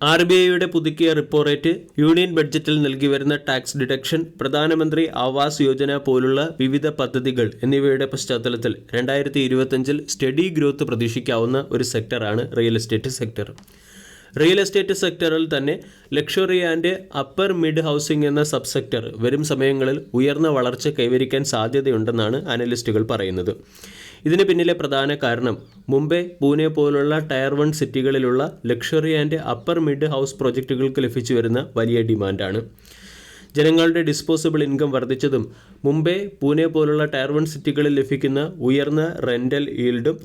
R B ഐയുടെ പുതുക്കിയ repo rate union ബഡ്ജറ്റിൽ നൽകി വരുന്ന ടാക്സ് ഡിഡക്ഷൻ പ്രധാനമന്ത്രി ആവാസ് യോജന പോലുള്ള വിവിധ പദ്ധതികൾ എന്നിവയുടെ പശ്ചാത്തലത്തിൽ രണ്ടായിരത്തി ഇരുപത്തഞ്ചിൽ സ്റ്റഡി ഗ്രോത്ത് പ്രതീക്ഷിക്കാവുന്ന ഒരു സെക്ടറാണ് real estate sector. Real estate സെക്ടറിൽ തന്നെ luxury and upper mid housing എന്ന സബ് സെക്ടർ വരും സമയങ്ങളിൽ ഉയർന്ന വളർച്ച കൈവരിക്കാൻ സാധ്യതയുണ്ടെന്നാണ് അനലിസ്റ്റുകൾ പറയുന്നത്. ഇതിന് പിന്നിലെ പ്രധാന കാരണം മുംബൈ പൂനെ പോലുള്ള tier one സിറ്റികളിലുള്ള luxury and upper mid house പ്രോജക്റ്റുകൾക്ക് ലഭിച്ചു വരുന്ന വലിയ ഡിമാൻഡാണ്. ജനങ്ങളുടെ ഡിസ്പോസിബിൾ ഇൻകം വർദ്ധിച്ചതും മുംബൈ പൂനെ പോലുള്ള ടയർ വൺ സിറ്റികളിൽ ലഭിക്കുന്ന ഉയർന്ന റെന്റൽ ഈൽഡും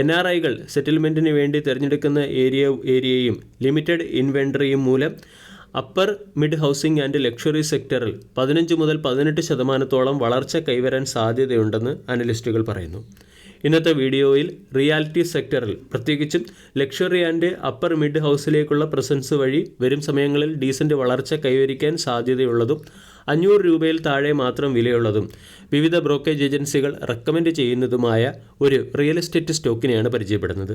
എൻ ആർ ഐകൾ സെറ്റിൽമെന്റിന് വേണ്ടി തിരഞ്ഞെടുക്കുന്ന ഏരിയ ഏരിയയും ലിമിറ്റഡ് ഇൻവെൻട്രിയും മൂലം upper mid housing and luxury സെക്ടറിൽ പതിനഞ്ച് മുതൽ പതിനെട്ട് ശതമാനത്തോളം വളർച്ച കൈവരാൻ സാധ്യതയുണ്ടെന്ന് അനലിസ്റ്റുകൾ പറയുന്നു. ഇന്നത്തെ വീഡിയോയിൽ റിയാലിറ്റി സെക്ടറിൽ പ്രത്യേകിച്ചും ലക്ഷറി ആൻഡ് അപ്പർ മിഡ് ഹൗസിലേക്കുള്ള പ്രസൻസ് വഴി വരും സമയങ്ങളിൽ ഡീസന്റ് വളർച്ച കൈവരിക്കാൻ സാധ്യതയുള്ളതും അഞ്ഞൂറ് രൂപയിൽ താഴെ മാത്രം വിലയുള്ളതും വിവിധ ബ്രോക്കേജ് ഏജൻസികൾ റെക്കമെൻഡ് ചെയ്യുന്നതുമായ ഒരു റിയൽ എസ്റ്റേറ്റ് സ്റ്റോക്കിനെയാണ് പരിചയപ്പെടുന്നത്.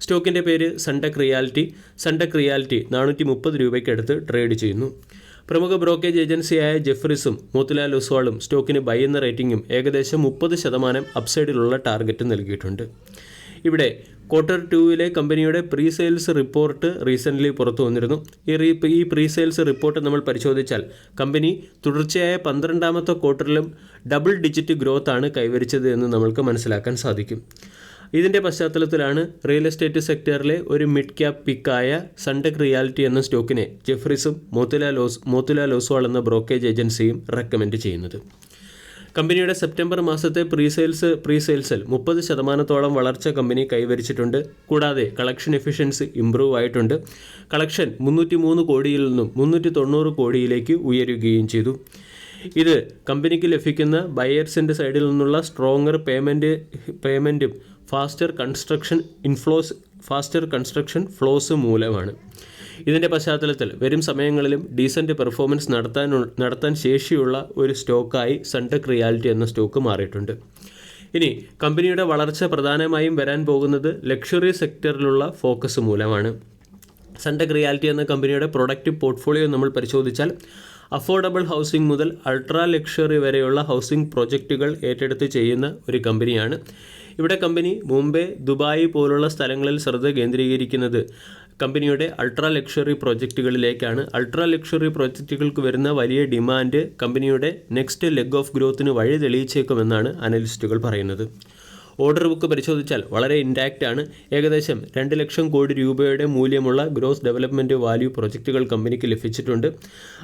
സ്റ്റോക്കിന്റെ പേര് സൺടെക് റിയാലിറ്റി. സൺടെക് റിയാലിറ്റി നാനൂറ്റി മുപ്പത് രൂപയ്ക്കടുത്ത് ട്രേഡ് ചെയ്യുന്നു. പ്രമുഖ ബ്രോക്കേജ് ഏജൻസിയായ ജെഫ്രിസും മോത്തിലാൽ ഒസ്വാളും സ്റ്റോക്കിന് ബൈ എന്ന റേറ്റിംഗും ഏകദേശം മുപ്പത് ശതമാനം അപ്സൈഡിലുള്ള ടാർഗറ്റ് നൽകിയിട്ടുണ്ട്. ഇവിടെ ക്വാർട്ടർ ടൂവിലെ കമ്പനിയുടെ പ്രീ സെയിൽസ് റിപ്പോർട്ട് റീസെന്റ്ലി പുറത്തു വന്നിരുന്നു. ഈ റീ ഈ പ്രീ സെയിൽസ് റിപ്പോർട്ട് നമ്മൾ പരിശോധിച്ചാൽ കമ്പനി തുടർച്ചയായ പന്ത്രണ്ടാമത്തെ ക്വാർട്ടറിലും ഡബിൾ ഡിജിറ്റ് ഗ്രോത്ത് ആണ് കൈവരിച്ചത് എന്ന് നമ്മൾക്ക് മനസ്സിലാക്കാൻ സാധിക്കും. ഇതിന്റെ പശ്ചാത്തലത്തിലാണ് റിയൽ എസ്റ്റേറ്റ് സെക്ടറിലെ ഒരു മിഡ് ക്യാപ് പിക്കായ സൺടെക് റിയാലിറ്റി എന്ന സ്റ്റോക്കിനെ ജെഫ്രിസും മോത്തിലാൽ ഓസ് മോത്തിലാൽ ഓസ്വാൾ എന്ന ബ്രോക്കേജ് ഏജൻസിയും റെക്കമെൻഡ് ചെയ്യുന്നത്. കമ്പനിയുടെ സെപ്റ്റംബർ മാസത്തെ പ്രീസെയിൽസ് പ്രീസെയിൽസിൽ പ്രീ മുപ്പത് ശതമാനത്തോളം വളർച്ച കമ്പനി കൈവരിച്ചിട്ടുണ്ട്. കൂടാതെ കളക്ഷൻ എഫിഷ്യൻസി ഇംപ്രൂവ് ആയിട്ടുണ്ട്. കളക്ഷൻ മുന്നൂറ്റി മൂന്ന് കോടിയിൽ നിന്നും മുന്നൂറ്റി തൊണ്ണൂറ് കോടിയിലേക്ക് ഉയരുകയും ചെയ്തു. ഇത് കമ്പനിക്ക് ലഭിക്കുന്ന ബയേഴ്സിന്റെ സൈഡിൽ നിന്നുള്ള stronger payment പേയ്മെന്റും faster construction inflows faster construction flows മൂലമാണ്. ഇതിന്റെ പശ്ചാത്തലത്തിൽ വരും സമയങ്ങളിലും ഡീസന്റ് പെർഫോമൻസ് നടത്താൻ നടത്താൻ ശേഷിയുള്ള ഒരു സ്റ്റോക്കായി സൺടെക് റിയാലിറ്റി എന്ന സ്റ്റോക്ക് മാറിയിട്ടുണ്ട്. ഇനി കമ്പനിയുടെ വളർച്ച പ്രധാനമായും വരാൻ പോകുന്നത് ലക്ഷറി സെക്ടറിലുള്ള ഫോക്കസ് മൂലമാണ്. സൺടെക് റിയാലിറ്റി എന്ന കമ്പനിയുടെ പ്രൊഡക്റ്റ് പോർട്ട്ഫോളിയോ നമ്മൾ പരിശോധിച്ചാൽ അഫോർഡബിൾ ഹൗസിംഗ് മുതൽ അൾട്രാ ലക്ഷറി വരെയുള്ള ഹൗസിംഗ് പ്രൊജക്റ്റുകൾ ഏറ്റെടുത്ത് ചെയ്യുന്ന ഒരു കമ്പനിയാണ്. ഇവിടെ കമ്പനി മുംബൈ ദുബായ് പോലുള്ള സ്ഥലങ്ങളിൽ ശ്രദ്ധ കേന്ദ്രീകരിക്കുന്നത്. കമ്പനിയുടെ അൾട്രാ ലക്ഷറി പ്രോജക്റ്റുകളിലേക്കാണ് അൾട്രാ ലക്ഷറി പ്രോജക്റ്റുകൾക്ക് വരുന്ന വലിയ ഡിമാൻഡ് കമ്പനിയുടെ നെക്സ്റ്റ് ലെഗ് ഓഫ് ഗ്രോത്തിന് വഴി തെളിയിച്ചേക്കുമെന്നാണ് അനലിസ്റ്റുകൾ പറയുന്നത്. ഓർഡർ ബുക്ക് പരിശോധിച്ചാൽ വളരെ ഇൻടാക്റ്റ് ആണ്. ഏകദേശം രണ്ട് ലക്ഷം കോടി രൂപയുടെ മൂല്യമുള്ള ഗ്രോസ് ഡെവലപ്മെന്റ് വാല്യൂ പ്രൊജക്റ്റുകൾ കമ്പനിക്ക് ലഭിച്ചിട്ടുണ്ട്.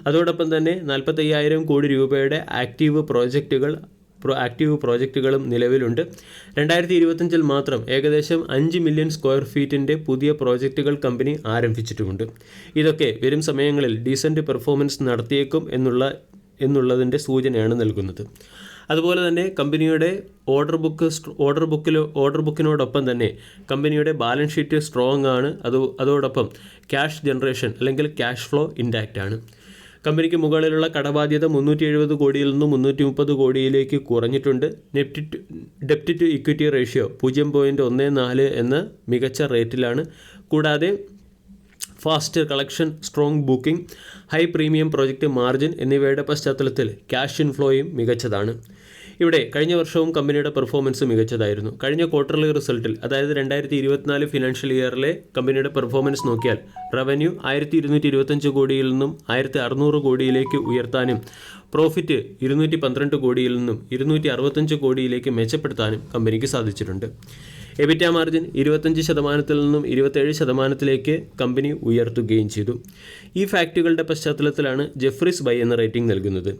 അതോടൊപ്പം തന്നെ നാൽപ്പത്തയ്യായിരം കോടി രൂപയുടെ ആക്റ്റീവ് പ്രോജക്റ്റുകൾ പ്രോ ആക്റ്റീവ് പ്രോജക്റ്റുകളും നിലവിലുണ്ട്. രണ്ടായിരത്തി ഇരുപത്തഞ്ചിൽ മാത്രം ഏകദേശം അഞ്ച് മില്യൺ സ്ക്വയർ ഫീറ്റിന്റെ പുതിയ പ്രോജക്റ്റുകൾ കമ്പനി ആരംഭിച്ചിട്ടുമുണ്ട്. ഇതൊക്കെ വരും സമയങ്ങളിൽ ഡീസന്റ് പെർഫോമൻസ് നടത്തിയേക്കും എന്നുള്ള എന്നുള്ളതിന്റെ സൂചനയാണ് നൽകുന്നത്. അതുപോലെ തന്നെ കമ്പനിയുടെ ഓർഡർ ബുക്ക് ഓർഡർ ബുക്കിൽ ഓർഡർ ബുക്കിനോടൊപ്പം തന്നെ കമ്പനിയുടെ ബാലൻസ് ഷീറ്റ് സ്ട്രോങ് ആണ് അത് അതോടൊപ്പം ക്യാഷ് ജനറേഷൻ അല്ലെങ്കിൽ ക്യാഷ് ഫ്ലോ ഇൻഡാക്റ്റ് ആണ് കമ്പനിക്ക് മുകളിലുള്ള കടബാധ്യത മുന്നൂറ്റി എഴുപത് കോടിയിൽ നിന്ന് മുന്നൂറ്റി മുപ്പത് കോടിയിലേക്ക് കുറഞ്ഞിട്ടുണ്ട്. നെറ്റ് ടു ഡെപ്റ്റ് ടു ഇക്വിറ്റി റേഷ്യോ പൂജ്യം പോയിന്റ് ഒന്ന് നാല് എന്ന മികച്ച റേറ്റിലാണ്. കൂടാതെ fast collection strong booking high premium project margin എന്നിവയുടെ പശ്ചാത്തലത്തിൽ ക്യാഷ് ഇൻഫ്ലോയും മികച്ചതാണ്. ഇവിടെ കഴിഞ്ഞ വർഷവും കമ്പനിയുടെ പെർഫോമൻസ് മികച്ചതായിരുന്നു. കഴിഞ്ഞ ക്വാർട്ടർലി റിസൾട്ടിൽ അതായത് രണ്ടായിരത്തി ഇരുപത്തിനാല് ഫിനാൻഷ്യൽ ഇയറിലെ കമ്പനിയുടെ പെർഫോമൻസ് നോക്കിയാൽ റവന്യൂ ആയിരത്തി ഇരുന്നൂറ്റി ഇരുപത്തഞ്ച് കോടിയിൽ നിന്നും ആയിരത്തി അറുന്നൂറ് കോടിയിലേക്ക് ഉയർത്താനും പ്രോഫിറ്റ് ഇരുന്നൂറ്റി പന്ത്രണ്ട് കോടിയിൽ നിന്നും ഇരുന്നൂറ്റി അറുപത്തഞ്ച് കോടിയിലേക്ക് മെച്ചപ്പെടുത്താനും കമ്പനിക്ക് സാധിച്ചിട്ടുണ്ട്. എബിറ്റ മാർജിൻ ഇരുപത്തഞ്ച് ശതമാനത്തിൽ നിന്നും ഇരുപത്തേഴ് ശതമാനത്തിലേക്ക് കമ്പനി ഉയർത്തുകയും ചെയ്തു. ഈ ഫാക്റ്റുകളുടെ പശ്ചാത്തലത്തിലാണ് ജെഫ്രിസ് ബൈ എന്ന റേറ്റിംഗ് നൽകുന്നത്.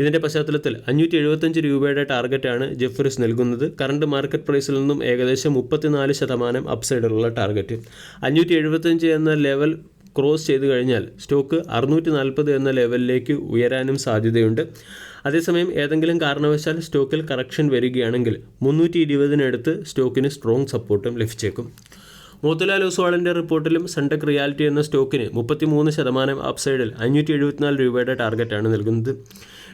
ഇതിന്റെ പശ്ചാത്തലത്തിൽ അഞ്ഞൂറ്റി എഴുപത്തഞ്ച് രൂപയുടെ ടാർഗറ്റാണ് ജെഫ്രിസ് നൽകുന്നത്. കറണ്ട് മാർക്കറ്റ് പ്രൈസിൽ നിന്നും ഏകദേശം മുപ്പത്തിനാല് ശതമാനം അപ്സൈഡിലുള്ള ടാർഗറ്റ് അഞ്ഞൂറ്റി എഴുപത്തഞ്ച് എന്ന ലെവൽ ക്രോസ് ചെയ്ത് കഴിഞ്ഞാൽ സ്റ്റോക്ക് അറുന്നൂറ്റി നാൽപ്പത് എന്ന ലെവലിലേക്ക് ഉയരാനും സാധ്യതയുണ്ട്. അതേസമയം ഏതെങ്കിലും കാരണവശാൽ സ്റ്റോക്കിൽ കറക്ഷൻ വരികയാണെങ്കിൽ മുന്നൂറ്റി ഇരുപതിനടുത്ത് സ്റ്റോക്കിന് സ്ട്രോങ് സപ്പോർട്ടും ലഭിച്ചേക്കും. മോത്തിലാൽ ഒസ്വാളിന്റെ റിപ്പോർട്ടിലും സൺടെക് റിയാലിറ്റി എന്ന സ്റ്റോക്കിന് മുപ്പത്തിമൂന്ന് ശതമാനം അപ്സൈഡിൽ അഞ്ഞൂറ്റി എഴുപത്തിനാല് രൂപയുടെ ടാർഗറ്റാണ് നൽകുന്നത്.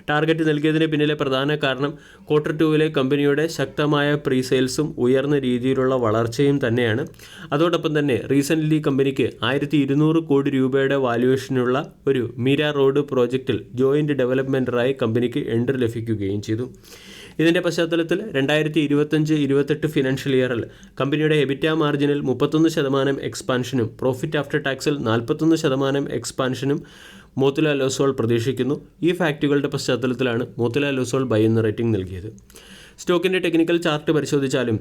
ടാർഗറ്റ് നൽകിയതിന് പിന്നിലെ പ്രധാന കാരണം ക്വാർട്ടർ ടൂവിലെ കമ്പനിയുടെ ശക്തമായ പ്രീസെയിൽസും ഉയർന്ന രീതിയിലുള്ള വളർച്ചയും തന്നെയാണ്. അതോടൊപ്പം തന്നെ റീസെന്റ്ലി കമ്പനിക്ക് ആയിരത്തി ഇരുന്നൂറ് കോടി രൂപയുടെ വാല്യുവേഷനുള്ള ഒരു മീര റോഡ് പ്രോജക്റ്റിൽ ജോയിന്റ് ഡെവലപ്മെന്ററായി കമ്പനിക്ക് എൻട്രി ലഭിക്കുകയും ചെയ്തു. ഇതിന്റെ പശ്ചാത്തലത്തിൽ രണ്ടായിരത്തി ഇരുപത്തഞ്ച് ഇരുപത്തെട്ട് ഫിനാൻഷ്യൽ ഇയറിൽ കമ്പനിയുടെ എബിറ്റ മാർജിനിൽ മുപ്പത്തൊന്ന് ശതമാനം എക്സ്പാൻഷനും പ്രോഫിറ്റ് ആഫ്റ്റർ ടാക്സിൽ നാൽപ്പത്തൊന്ന് ശതമാനം എക്സ്പാൻഷനും മോത്തിലാൽ ഒസ്വാൾ പ്രതീക്ഷിക്കുന്നു. ഈ ഫാക്റ്റുകളുടെ പശ്ചാത്തലത്തിലാണ് മോത്തിലാൽ ഒസ്വാൾ ബൈ എന്ന റേറ്റിംഗ് നൽകിയത്. സ്റ്റോക്കിന്റെ ടെക്നിക്കൽ ചാർട്ട് പരിശോധിച്ചാലും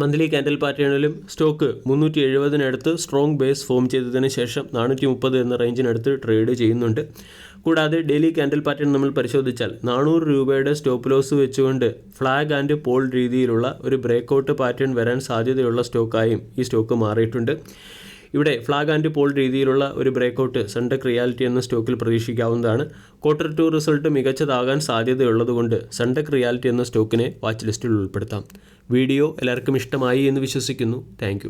മന്ത്ലി ക്യാൻഡൽ പാറ്റേണിലും സ്റ്റോക്ക് മുന്നൂറ്റി എഴുപതിനടുത്ത് സ്ട്രോങ് ബേസ് ഫോം ചെയ്തതിന് ശേഷം നാനൂറ്റി മുപ്പത് എന്ന റേഞ്ചിനടുത്ത് ട്രേഡ് ചെയ്യുന്നുണ്ട്. കൂടാതെ ഡെയിലി ക്യാൻഡൽ പാറ്റേൺ നമ്മൾ പരിശോധിച്ചാൽ നാനൂറ് രൂപയുടെ സ്റ്റോപ്പ് ലോസ് വെച്ചുകൊണ്ട് ഫ്ലാഗ് ആൻഡ് പോൾ രീതിയിലുള്ള ഒരു ബ്രേക്കൗട്ട് പാറ്റേൺ വരാൻ സാധ്യതയുള്ള സ്റ്റോക്കായും ഈ സ്റ്റോക്ക് മാറിയിട്ടുണ്ട്. ഇവിടെ ഫ്ലാഗ് ആൻഡ് പോൾ രീതിയിലുള്ള ഒരു ബ്രേക്കൗട്ട് സെൻടെക് റിയാലിറ്റി എന്ന സ്റ്റോക്കിൽ പ്രതീക്ഷിക്കാവുന്നതാണ്. ക്വാർട്ടർ ടു റിസൾട്ട് മികച്ചതാകാൻ സാധ്യതയുള്ളതുകൊണ്ട് സെൻടെക് റിയാലിറ്റി എന്ന സ്റ്റോക്കിനെ വാച്ച് ലിസ്റ്റിൽ ഉൾപ്പെടുത്താം. വീഡിയോ എല്ലാവർക്കും ഇഷ്ടമായി എന്ന് വിശ്വസിക്കുന്നു. താങ്ക്